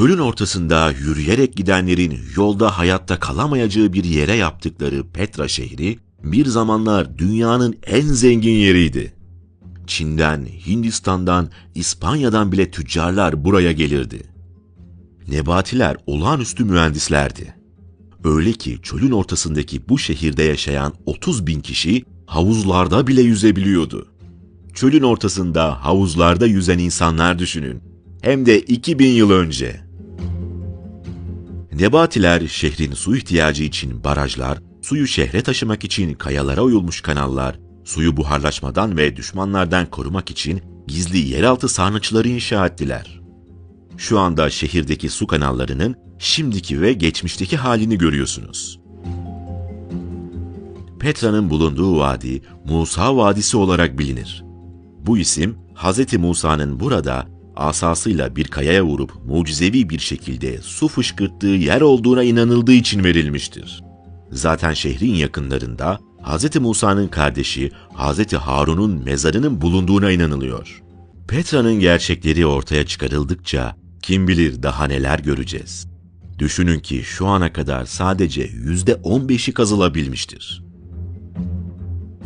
Çölün ortasında yürüyerek gidenlerin yolda hayatta kalamayacağı bir yere yaptıkları Petra şehri bir zamanlar dünyanın en zengin yeriydi. Çin'den, Hindistan'dan, İspanya'dan bile tüccarlar buraya gelirdi. Nebatiler olağanüstü mühendislerdi. Öyle ki çölün ortasındaki bu şehirde yaşayan 30 bin kişi havuzlarda bile yüzebiliyordu. Çölün ortasında havuzlarda yüzen insanlar düşünün. Hem de 2000 yıl önce. Nebatiler şehrin su ihtiyacı için barajlar, suyu şehre taşımak için kayalara oyulmuş kanallar, suyu buharlaşmadan ve düşmanlardan korumak için gizli yeraltı sarnıçları inşa ettiler. Şu anda şehirdeki su kanallarının şimdiki ve geçmişteki halini görüyorsunuz. Petra'nın bulunduğu vadi Musa Vadisi olarak bilinir. Bu isim Hz. Musa'nın burada asasıyla bir kayaya vurup mucizevi bir şekilde su fışkırttığı yer olduğuna inanıldığı için verilmiştir. Zaten şehrin yakınlarında Hz. Musa'nın kardeşi Hz. Harun'un mezarının bulunduğuna inanılıyor. Petra'nın gerçekleri ortaya çıkarıldıkça kim bilir daha neler göreceğiz. Düşünün ki şu ana kadar sadece %15'i kazılabilmiştir.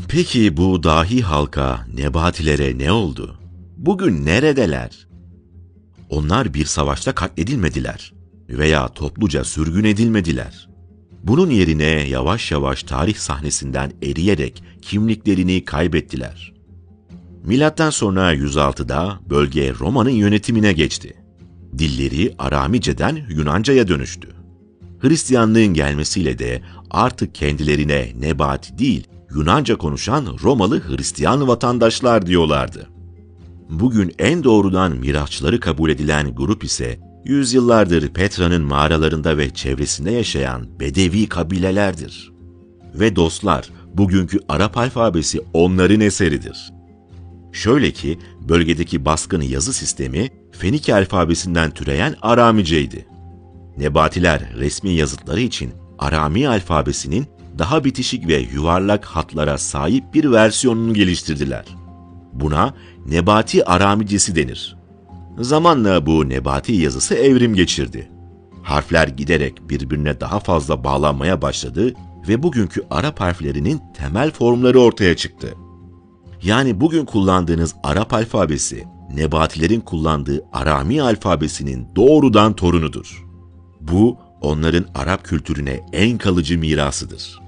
Peki bu dahi halka, nebatilere ne oldu? Bugün neredeler? Onlar bir savaşta katledilmediler veya topluca sürgün edilmediler. Bunun yerine yavaş yavaş tarih sahnesinden eriyerek kimliklerini kaybettiler. Milattan sonra 106'da bölge Roma'nın yönetimine geçti. Dilleri Aramice'den Yunanca'ya dönüştü. Hristiyanlığın gelmesiyle de artık kendilerine Nebati değil, Yunanca konuşan Romalı Hristiyan vatandaşlar diyorlardı. Bugün en doğrudan miraçları kabul edilen grup ise yüzyıllardır Petra'nın mağaralarında ve çevresinde yaşayan Bedevi kabilelerdir. Ve dostlar, bugünkü Arap alfabesi onların eseridir. Şöyle ki, bölgedeki baskın yazı sistemi Fenike alfabesinden türeyen Aramiceydi. Nebatiler resmi yazıtları için Arami alfabesinin daha bitişik ve yuvarlak hatlara sahip bir versiyonunu geliştirdiler. Buna Nebati Aramicesi denir. Zamanla bu Nebati yazısı evrim geçirdi. Harfler giderek birbirine daha fazla bağlanmaya başladı ve bugünkü Arap harflerinin temel formları ortaya çıktı. Yani bugün kullandığınız Arap alfabesi, Nebatilerin kullandığı Arami alfabesinin doğrudan torunudur. Bu, onların Arap kültürüne en kalıcı mirasıdır.